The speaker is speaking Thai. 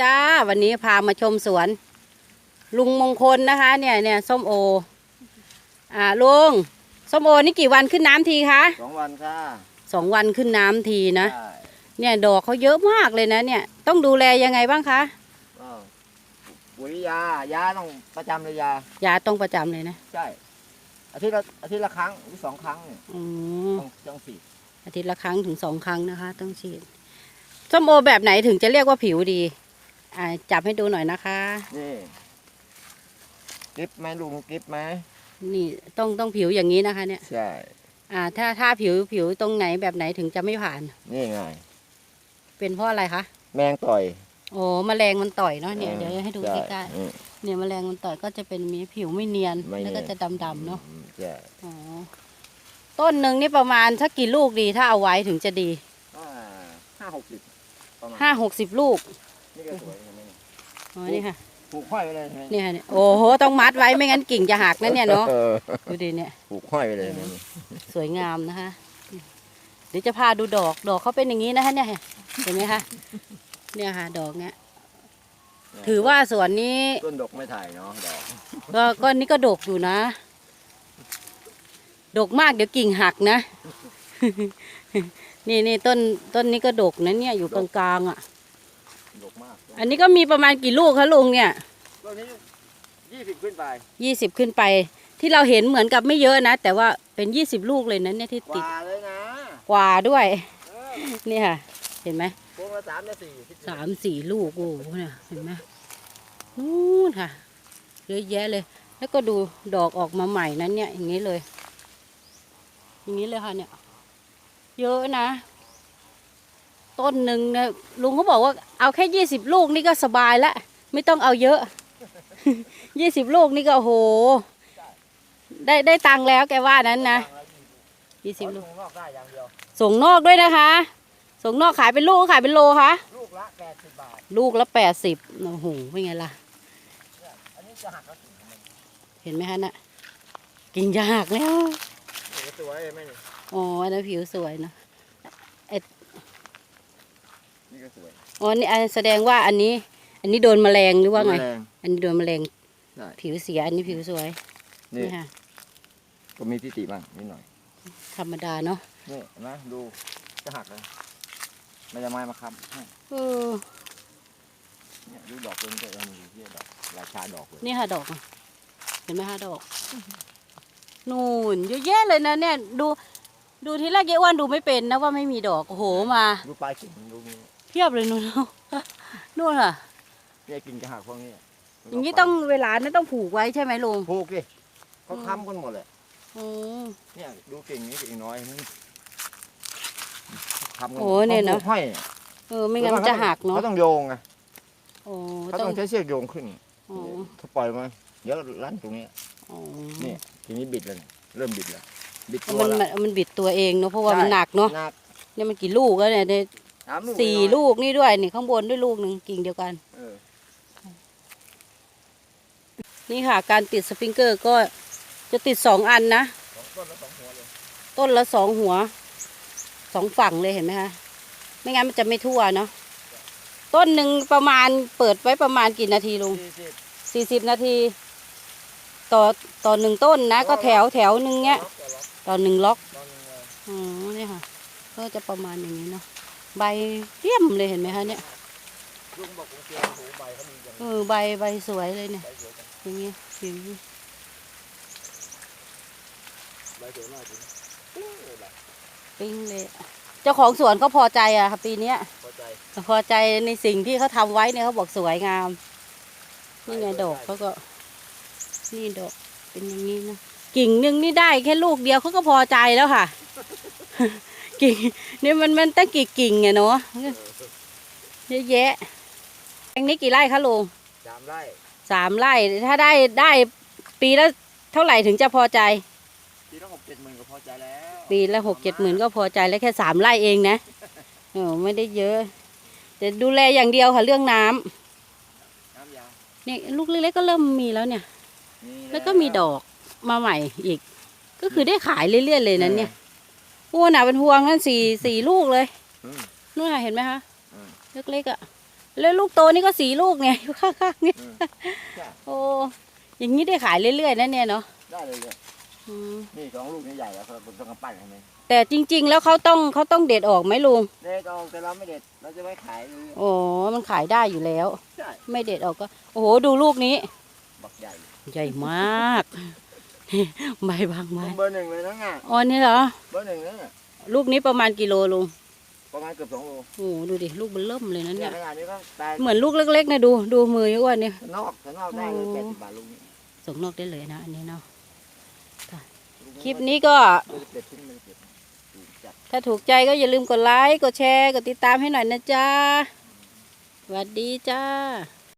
จ้า วันนี้พามาชมสวน ลุงมงคลนะคะ เนี่ยเนี่ยส้มโอ อ่าลุงส้มโอนี่กี่วันขึ้นน้ำทีคะสองวันค่ะสองวันขึ้นน้ำทีนะ ใช่เนี่ยดอกเขาเยอะมากเลยนะเนี่ย ต้องดูแลยังไงบ้างคะก็ปุ๋ยยายาต้องประจำเลยยา ยาต้องประจำเลยนะใช่อาทิตย์ละอาทิตย์ละครั้งหรือสองครั้งเนี่ยอืมต้องต้องฉีดอาทิตย์ละครั้งถึงสองครั้งนะคะ ต้องฉีดส้มโอแบบไหนถึงจะเรียกว่าผิวดีอ่า จับให้ดูหน่อยนะคะ นี่กริปไหมลุงกริปไหมนี่ต้องต้องผิวอย่างนี้นะคะ เนี่ย ใช่ อ่า ถ้าถ้าผิวผิวตรงไหนแบบไหนถึงจะไม่ผ่าน นี่ไง เป็นเพราะอะไรคะ แมงต่อย โอ้แมลงมันต่อยเนาะเนี่ยเดี๋ยวให้ดูช่ใกล้อืมๆเนี่ยแมลงมันต่อยก็จะเป็นมีผิวไม่เนียนไม่เนียนแล้วก็จะดำๆเนาะอืมใช่อ๋อต้นหนึ่งนี่ประมาณสักกี่ลูกดีถ้าเอาไว้ถึงจะดีอ่าห้าหกสิบประมาณห้าหกสิบลูก นี่ก็สวยเห็นไหมเนี่ยอ๋อนี่ค่ะปลูกห้อยไปเลยเห็นไหมนี่ค่ะเนี่ยโอ้โหต้องมัดไว้ไม่งั้นกิ่งจะหักนะเนี่ยเนาะออดูดิเนี่ย ปลูกห้อยไปเลยเห็นไหมสวยงามนะคะ เดี๋ยวจะพาดูดอก ดอกเขาเป็นอย่างนี้นะคะเนี่ย เห็นไหมคะ เนี่ยค่ะ ดอกเนี้ย ถือว่าสวนนี้ต้นดกไม่ถ่ายเนาะดอกก็ก็นี่ก็ดกอยู่นะ ดกมากเดี๋ยวกิ่งหักนะ นี่นี่ต้นต้นนี้ก็ดกนะเนี่ยอยู่กลางๆอะ ดกมากอันนี้ก็มีประมาณกี่ลูกคะลุงเนี่ยต้นนี้ยี่สิบขึ้นไปยี่สิบขึ้นไป ที่เราเห็นเหมือนกับไม่เยอะนะ แต่ว่าเป็นยี่สิบลูกเลยนะเนี่ยที่กติดว่าเลยนะกว่าด้วย เออนี่ค่ะ เห็นไหมพวงละสามละสี่คิดดูสามสี่ลูกโอ้โหเนี่ยเห็นไหมนู่นค่ะเยอะแยะเลย แล้วก็ดูดอกออกมาใหม่นั้นเนี่ย อย่างนี้เลย อย่างนี้เลยค่ะเนี่ย เยอะนะ ต้นหนึ่งเนี่ยลุงเขาบอกว่าเอาแค่ยี่สิบลูกนี่ก็สบายแล้วไม่ต้องเอาเยอะยี่สิบลูกนี่ก็โอ้โหได้ได้ตังค์แล้วแกว่านั้นนะยี่สิบขอลูกส่งนอกได้อย่างเดียวส่งนอกด้วยนะคะ ส่งนอกขายเป็นลูกขายเป็นโลคะลูกละแปดสิบบาทลูกละแปดสิบโอ้โหเป็นไงล่ะเนี่ยอันนี้จะหักแล้วถึงมันเห็นไหมคะน่ะกิ่งจะหักแล้วเดี๋ยวสวยไหมนี่อ๋ออันนั้นผิวสวยเนอะ นี่ก็สวย อ๋อ นี่อันแสดงว่าอันนี้ อันนี้โดนแมลงหรือว่าไงแรงอันนี้โดนแมลง ใช่ ผิวเสีย อันนี้ผิวสวย นี่นี่ค่ะ ก็มีทิฏฐิบ้างนิดหน่อย ธรรมดาเนาะนี่เห็นไหมดูจะหักเลยไม่จะไม้มาค้ำให้เออเนี่ยดูดอกตัวนี้ก็ยังอยู่ที่ดอกราชาดอกเลยนี่ค่ะดอกอะเห็นไหมคะดอก นู่นเยอะแยะเลยนะเนี่ย ดู ดูทีแรกเยอ้วนดูไม่เป็นนะว่าไม่มีดอก โอ้โห มา ดูปลายกิ่งดูนี่เพียบเลยนู่นนู่นค่ะเนี่ยกิ่งจะหักพวกนี้อย่างนี้ต้องเวลานั้นต้องผูกไว้ใช่ไหมลุงผูกดิเขาค้ำกันหมดเลยอืมเนี่ยดูกิ่งนี้กิ่งน้อยนี่ทำกัโอ้เนี่ยนะขาผูกห้อยเออไม่งั้นมันจะหักเนาะเขาต้องโยงไงโอ้เขาต้อต้องงใช้เชือกโยงขึ้นอ๋อถ้าปล่อยมาเดี๋ยวลั่นตรงนี้อ๋อนี่ทีนี้บิดเลยเริ่มบิดแล้วบิดตัวมันแล้วมันมันบิดตัวเองเนาะเพราะว่าใช่มันหนักเนาะหนักเนี่ยมันกี่ลูกแล้วเนี่ยเนี่ย สามลูกสี่น้อยลูกนี่ด้วยนี่ข้างบนด้วยลูกหนึ่งกิ่งเดียวกัน เออนี่ค่ะ การติดสปริงเกอร์ก็จะติดสองอันนะสองต้นแล้วสองหัวเลยต้นละสองหัวสองฝั่งเลยเห็นไหมคะไม่งั้นมันจะไม่ทั่วเนาะต้นหนึ่งประมาณเปิดไว้ประมาณกี่นาทีลุงสี่สิบสี่สิบนาที ต่อต่อหนึ่งต้นนะ ก็แถวแถวหนึ่งเนี้ยล็อกต่อล็อกต่อหนึ่งล็อกตอนหนึ่งเลยอ๋อเนี่ยค่ะ ก็จะประมาณอย่างนี้เนาะ ใบเยี่ยมเลยเห็นไหมคะเนี่ยลุงบอกผมเจอหูใบเขามีอย่างเออใบใบสวยเลยเนี่ยใบสวยจังอย่างนี้อย่างนี้ใบสวยมากจริงใบปิ้งเลยเจ้าของสวนก็พอใจอะค่ะปีเนี้ยพอใจพอใจในสิ่งที่เขาทำไว้เนี่ยเขาบอกสวยงาม นี่ไงดอกเขาก็นี่ดอกเป็นอย่างนี้นะกิ่งหนึ่งนี่ได้แค่ลูกเดียวเขาก็พอใจแล้วค่ะ กิ่งนี่มันมันตั้งกี่กิ่งไงเนาะเยอะแยะแปลงนี้กี่ไร่คะลุงสามไร่สามไร่ถ้าได้ได้ปีละเท่าไหร่ถึงจะพอใจ ปีละหกเจ็ดหมื่นก็พอใจแล้ว ปีละหกเจ็ดหมื่นก็พอใจแล้วแค่สามไร่เองนะเออไม่ได้เยอะแต่ดูแลอย่างเดียวค่ะเรื่องน้ำน้ำยางเนี่ยลูกเล็กๆก็เริ่มมีแล้วเนี่ยนี่แล้วก็มีดอกมาใหม่อีก ก็คือได้ขายเรื่อยๆเลยนั้นเนี่ย โอ้หนาเป็นพวงนั่นสี่สี่ลูกเลยอืมนู่นน่ะเห็นไหมคะอืมเล็กๆอะแล้วลูกโตนี่ก็สีลูกไงอยู่ข้างๆนี่อืมใช่โอ้อย่างนี้ได้ขายเรื่อยๆนะเนี่ยเนาะได้เลยเลยอืมนี่สองลูกนี่ใหญ่แล้วครับผมต้องกำปั้นให้มันแต่จริง ๆ แล้วเขาต้องเขาต้องเด็ดออกไหมลุงเด็ดออกแต่เราไม่เด็ดเราจะไว้ขายเลยโอ้มันขายได้อยู่แล้วใช่ไม่เด็ดออกก็ โอ้โหดูลูกนี้บักใหญ่ใหญ่มาก ใบบางไม้เบอร์หนึ่งเลยนะง่ะอ๋อนี่เหรอ เบอร์หนึ่งนะลูกนี้ประมาณกิโลลุง ประมาณเกือบสองโลโอ้โหดูดิลูกมันเริ่มเลยนะเนี่เนี่ยยขนาดนี้ก็ตายเหมือนลูกเล็กๆนะดูดูมือเยอะกว่านี่นอกข้างนอกได้เลยโอ้แปดสิบบาทลูกนี้ส่งนอกได้เลยนะอันนี้เนาะลูกคลิปนี้ก็ไม่ได้เป็ดทิ้งไม่ได้เป็ดถูกจัดถ้าถูกใจก็อย่าลืมกดไลค์ กดแชร์ กดติดตามให้หน่อยนะจ๊ะสวัสดีจ้า